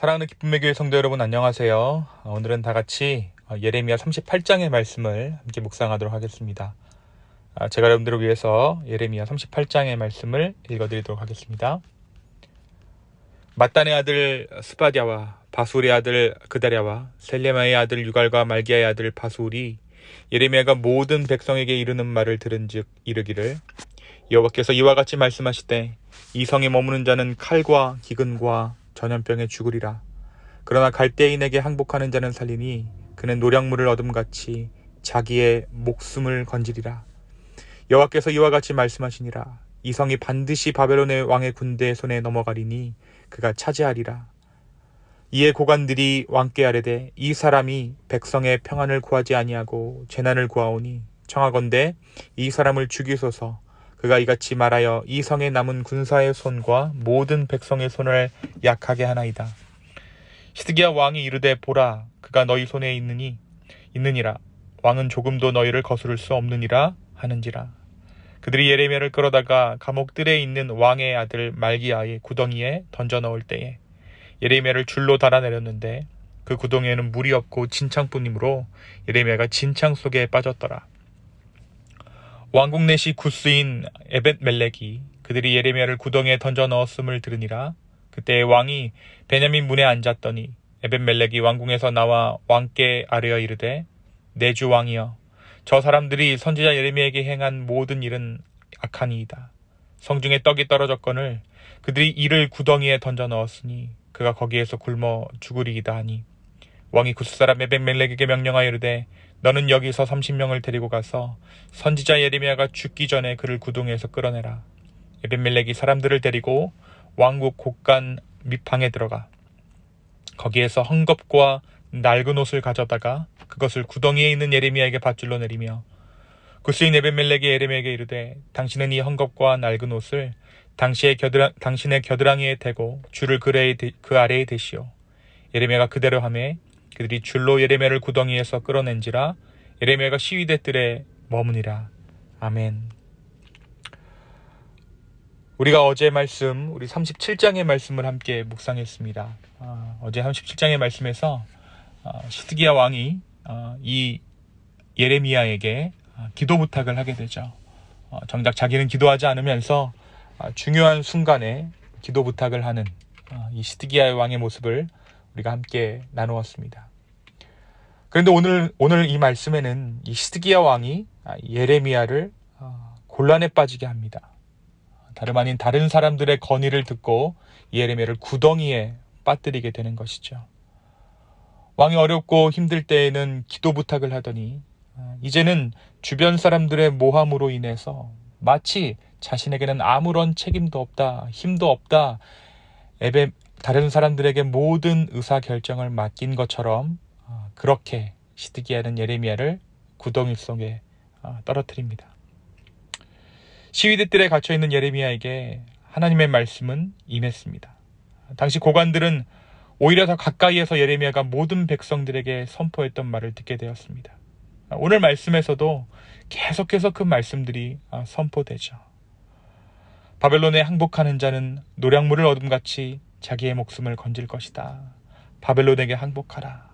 사랑하는 기쁨의 교회 성도 여러분 안녕하세요. 어, 오늘은 다 같이 어, 예레미야 38장의 말씀을 함께 묵상하도록 하겠습니다. 아, 제가 여러분들을 위해서 예레미야 38장의 말씀을 읽어드리도록 하겠습니다. 마단의 아들 스바디아와 바술의 아들 그다랴와 셀레마의 아들 유갈과 말기야의 아들 바술이 예레미야가 모든 백성에게 이르는 말을 들은즉 이르기를 여호와께서 이와 같이 말씀하시되 이 성에 머무는 자는 칼과 기근과 전염병에 죽으리라. 그러나 갈대인에게 항복하는 자는 살리니 그는 노량물을 얻음같이 자기의 목숨을 건지리라. 여호와께서 이와 같이 말씀하시니라. 이 성이 반드시 바벨론의 왕의 군대의 손에 넘어가리니 그가 차지하리라. 이에 고관들이 왕께 아뢰되 이 사람이 백성의 평안을 구하지 아니하고 재난을 구하오니 청하건대 이 사람을 죽이소서 그가 이같이 말하여 이 성에 남은 군사의 손과 모든 백성의 손을 약하게 하나이다. 시드기야 왕이 이르되 보라 그가 너희 손에 있느니 있느니라 왕은 조금도 너희를 거스를 수 없느니라 하는지라 그들이 예레미야를 끌어다가 감옥들에 있는 왕의 아들 말기야의 구덩이에 던져 넣을 때에 예레미야를 줄로 달아내렸는데 그 구덩이에는 물이 없고 진창뿐이므로 예레미야가 진창 속에 빠졌더라. 왕국 내시 구스인 에벳 멜렉이 그들이 예레미야를 구덩이에 던져 넣었음을 들으니라. 그때 왕이 베냐민 문에 앉았더니 에벳 멜렉이 왕궁에서 나와 왕께 아뢰어 이르되 내 주 왕이여 저 사람들이 선지자 예레미야에게 행한 모든 일은 악하니이다. 성중에 떡이 떨어졌거늘 그들이 이를 구덩이에 던져 넣었으니 그가 거기에서 굶어 죽으리이다 하니 왕이 구스 사람 에벳 멜렉에게 명령하여 이르되 너는 여기서 30명을 데리고 가서 선지자 예레미야가 죽기 전에 그를 구덩이에서 끌어내라. 에벤멜렉이 사람들을 데리고 왕국 곳간 밑방에 들어가 거기에서 헝겊과 낡은 옷을 가져다가 그것을 구덩이에 있는 예레미야에게 밧줄로 내리며 구스인 에벤멜렉이 예레미야에게 이르되 당신은 이 헝겊과 낡은 옷을 당시의 겨드랑, 당신의 겨드랑이에 대고 줄을 그 아래에, 그 아래에 대시오. 예레미야가 그대로 하매 그들이 줄로 예레미야를 구덩이에서 끌어낸지라 예레미야가 시위대 뜰에 머무니라. 아멘. 우리가 어제 말씀, 우리 37장의 말씀을 함께 묵상했습니다. 아, 어제 37장의 말씀에서 아, 시드기야 왕이 아, 이 예레미야에게 아, 기도 부탁을 하게 되죠. 어, 정작 자기는 기도하지 않으면서 아, 중요한 순간에 기도 부탁을 하는 아, 이 시드기야 왕의 모습을 우리가 함께 나누었습니다. 그런데 오늘 오늘 이 말씀에는 이 시드기야 왕이 아, 예레미야를 아, 곤란에 빠지게 합니다. 다름 아닌 다른 사람들의 건의를 듣고 예레미야를 구덩이에 빠뜨리게 되는 것이죠. 왕이 어렵고 힘들 때에는 기도 부탁을 하더니 아, 이제는 주변 사람들의 모함으로 인해서 마치 자신에게는 아무런 책임도 없다, 힘도 없다, 다른 사람들에게 모든 의사 결정을 맡긴 것처럼 아, 그렇게 시드기야는 예레미야를 구덩이 속에 아, 떨어뜨립니다. 시위대 뜰에 갇혀 있는 예레미야에게 하나님의 말씀은 임했습니다. 당시 고관들은 오히려 더 가까이에서 예레미야가 모든 백성들에게 선포했던 말을 듣게 되었습니다. 오늘 말씀에서도 계속해서 그 말씀들이 아, 선포되죠. 바벨론에 항복하는 자는 노량물을 얻음같이 자기의 목숨을 건질 것이다. 바벨론에게 항복하라.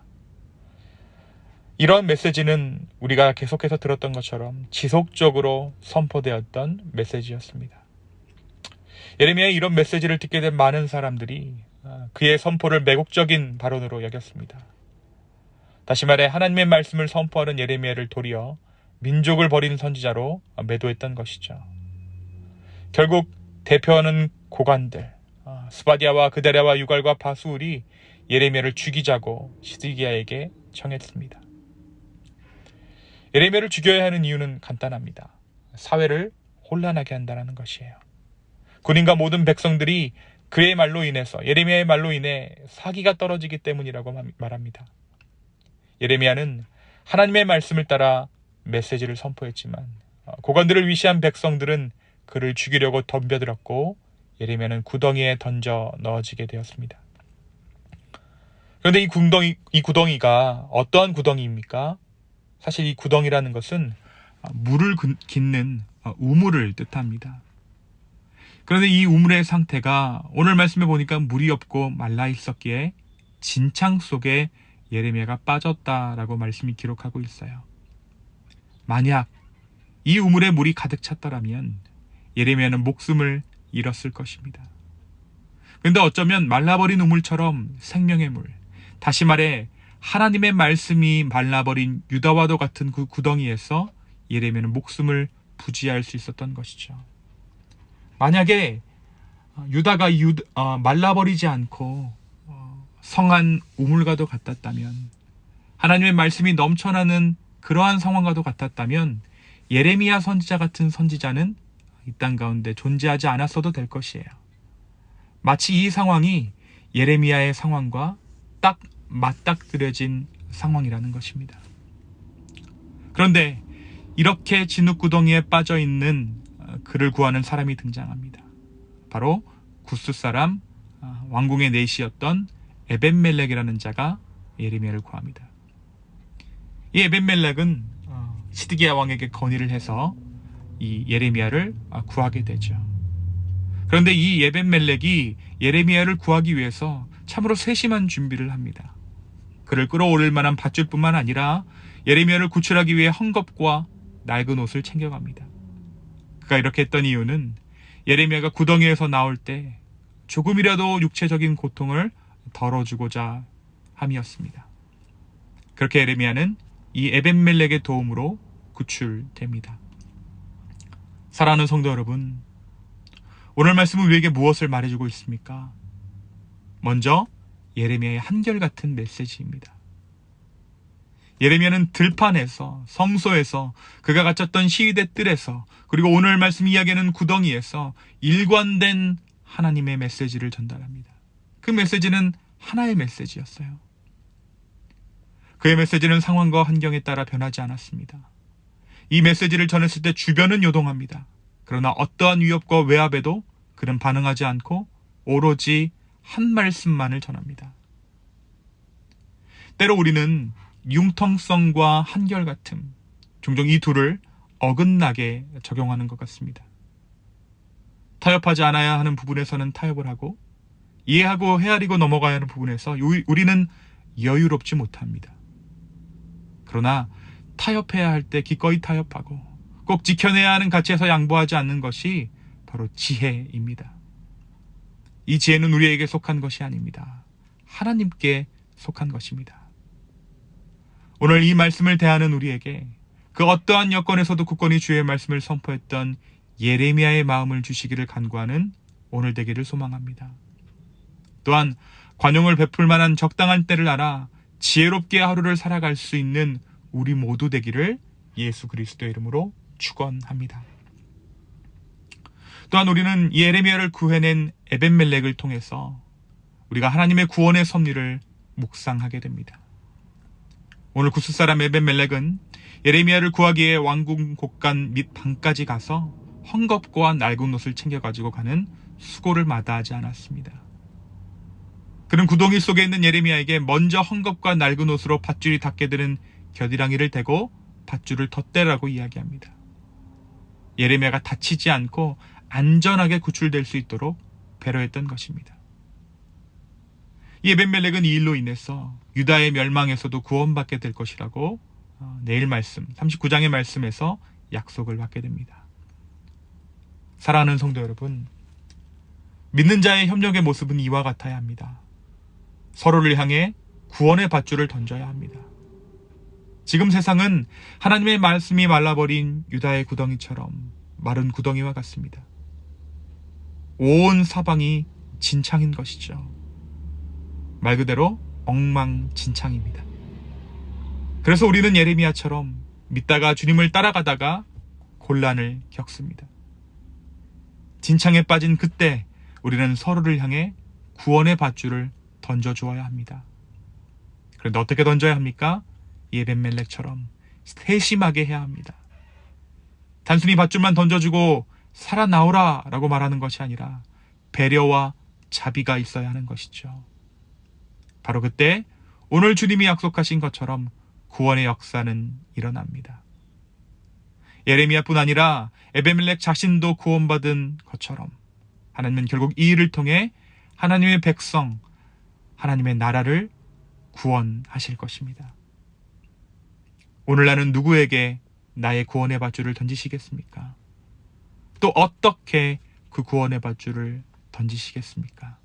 이런 메시지는 우리가 계속해서 들었던 것처럼 지속적으로 선포되었던 메시지였습니다. 예레미야의 이런 메시지를 듣게 된 많은 사람들이 아, 그의 선포를 매국적인 발언으로 여겼습니다. 다시 말해 하나님의 말씀을 선포하는 예레미야를 도리어 민족을 버린 선지자로 매도했던 것이죠. 결국 대표하는 고관들 아, 스바디아와 그다랴와 유갈과 바수울이 예레미야를 죽이자고 시드기야에게 청했습니다. 예레미야를 죽여야 하는 이유는 간단합니다. 사회를 혼란하게 한다는 것이에요. 군인과 모든 백성들이 그의 말로 인해서 예레미야의 말로 인해 사기가 떨어지기 때문이라고 말합니다. 예레미야는 하나님의 말씀을 따라 메시지를 선포했지만 어, 고관들을 위시한 백성들은 그를 죽이려고 덤벼들었고 예레미야는 구덩이에 던져 넣어지게 되었습니다. 그런데 이 구덩이 이 구덩이가 어떠한 구덩이입니까? 사실 이 구덩이라는 것은 물을 깃는 우물을 뜻합니다. 그런데 이 우물의 상태가 오늘 말씀해 보니까 물이 없고 말라 있었기에 진창 속에 예레미야가 빠졌다라고 말씀이 기록하고 있어요. 만약 이 우물에 물이 가득 찼더라면 예레미야는 목숨을 잃었을 것입니다. 근데 어쩌면 말라버린 우물처럼 생명의 물, 다시 말해 하나님의 말씀이 말라버린 유다와도 같은 그 구덩이에서 예레미야는 목숨을 부지할 수 있었던 것이죠. 만약에 유다가 유, 어, 말라버리지 않고 어, 성한 우물과도 같았다면 하나님의 말씀이 넘쳐나는 그러한 상황과도 같았다면 예레미야 선지자 같은 선지자는 이 땅 가운데 존재하지 않았어도 될 것이에요. 마치 이 상황이 예레미야의 상황과 딱 맞닥뜨려진 상황이라는 것입니다. 그런데 이렇게 진흙구덩이에 빠져 있는 어, 그를 구하는 사람이 등장합니다. 바로 구스 사람 어, 왕궁의 내시였던 에벤멜렉이라는 자가 예레미야를 구합니다. 이 에벤멜렉은 어, 시드기야 왕에게 건의를 해서 이 예레미야를 아, 구하게 되죠. 그런데 이 에벤멜렉이 예레미야를 구하기 위해서 참으로 세심한 준비를 합니다. 그를 끌어올릴 만한 밧줄뿐만 아니라 예레미야를 구출하기 위해 헝겊과 낡은 옷을 챙겨갑니다. 그가 이렇게 했던 이유는 예레미야가 구덩이에서 나올 때 조금이라도 육체적인 고통을 덜어주고자 함이었습니다. 그렇게 예레미야는 이 에벤멜렉의 도움으로 구출됩니다. 사랑하는 성도 여러분, 오늘 말씀은 우리에게 무엇을 말해주고 있습니까? 먼저 예레미야의 한결같은 메시지입니다. 예레미야는 들판에서 성소에서 그가 갇혔던 시위대 뜰에서 그리고 오늘 말씀 이야기하는 구덩이에서 일관된 하나님의 메시지를 전달합니다. 그 메시지는 하나의 메시지였어요. 그의 메시지는 상황과 환경에 따라 변하지 않았습니다. 이 메시지를 전했을 때 주변은 요동합니다. 그러나 어떠한 위협과 외압에도 그는 반응하지 않고 오로지 한 말씀만을 전합니다. 때로 우리는 융통성과 한결같음, 종종 이 둘을 어긋나게 적용하는 것 같습니다. 타협하지 않아야 하는 부분에서는 타협을 하고 이해하고 헤아리고 넘어가야 하는 부분에서 우리는 여유롭지 못합니다. 그러나 타협해야 할 때 기꺼이 타협하고 꼭 지켜내야 하는 가치에서 양보하지 않는 것이 바로 지혜입니다. 이 지혜는 우리에게 속한 것이 아닙니다. 하나님께 속한 것입니다. 오늘 이 말씀을 대하는 우리에게 그 어떠한 여건에서도 굳건히 주의 말씀을 선포했던 예레미야의 마음을 주시기를 간구하는 오늘 되기를 소망합니다. 또한 관용을 베풀 만한 적당한 때를 알아 지혜롭게 하루를 살아갈 수 있는 우리 모두 되기를 예수 그리스도의 이름으로 축원합니다. 또한 우리는 예레미야를 구해낸 에벤멜렉을 통해서 우리가 하나님의 구원의 섭리를 묵상하게 됩니다. 오늘 구스 사람 에벤멜렉은 예레미야를 구하기 위해 왕궁 곳간 및 방까지 가서 헝겊과 낡은 옷을 챙겨 가지고 가는 수고를 마다하지 않았습니다. 그는 구덩이 속에 있는 예레미야에게 먼저 헝겊과 낡은 옷으로 밧줄이 닿게 되는 겨드랑이를 대고 밧줄을 덧대라고 이야기합니다. 예레미야가 다치지 않고 안전하게 구출될 수 있도록 배려했던 것입니다. 이 에벤멜렉은 이 일로 인해서 유다의 멸망에서도 구원받게 될 것이라고 어, 내일 말씀 39장의 말씀에서 약속을 받게 됩니다. 사랑하는 성도 여러분, 믿는 자의 협력의 모습은 이와 같아야 합니다. 서로를 향해 구원의 밧줄을 던져야 합니다. 지금 세상은 하나님의 말씀이 말라버린 유다의 구덩이처럼 마른 구덩이와 같습니다. 온 사방이 진창인 것이죠. 말 그대로 엉망진창입니다. 그래서 우리는 예레미야처럼 믿다가 주님을 따라가다가 곤란을 겪습니다. 진창에 빠진 그때 우리는 서로를 향해 구원의 밧줄을 던져 주어야 합니다. 그런데 어떻게 던져야 합니까? 예벤멜렉처럼 세심하게 해야 합니다. 단순히 밧줄만 던져주고 살아나오라 라고 말하는 것이 아니라 배려와 자비가 있어야 하는 것이죠. 바로 그때 오늘 주님이 약속하신 것처럼 구원의 역사는 일어납니다. 예레미야뿐 아니라 에베멜렉 자신도 구원받은 것처럼 하나님은 결국 이 일을 통해 하나님의 백성 하나님의 나라를 구원하실 것입니다. 오늘 나는 누구에게 나의 구원의 밧줄을 던지시겠습니까? 또 어떻게 그 구원의 밧줄을 던지시겠습니까?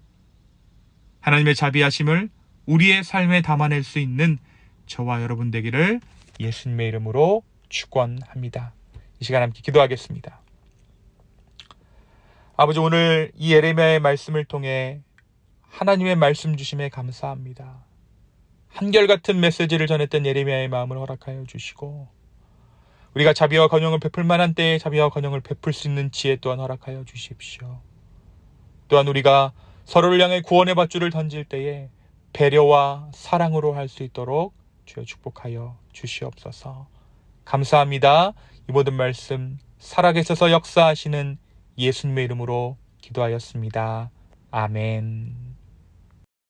하나님의 자비하심을 우리의 삶에 담아낼 수 있는 저와 여러분 되기를 예수님의 이름으로 축원합니다. 이 시간 함께 기도하겠습니다. 아버지 오늘 이 예레미야의 말씀을 통해 하나님의 말씀 주심에 감사합니다. 한결같은 메시지를 전했던 예레미야의 마음을 허락하여 주시고 우리가 자비와 건영을 베풀 만한 때에 자비와 건영을 베풀 수 있는 지혜 또한 허락하여 주십시오. 또한 우리가 서로를 향해 구원의 밧줄을 던질 때에 배려와 사랑으로 할 수 있도록 주여 축복하여 주시옵소서. 감사합니다. 이 모든 말씀 살아계셔서 역사하시는 예수님의 이름으로 기도하였습니다. 아멘.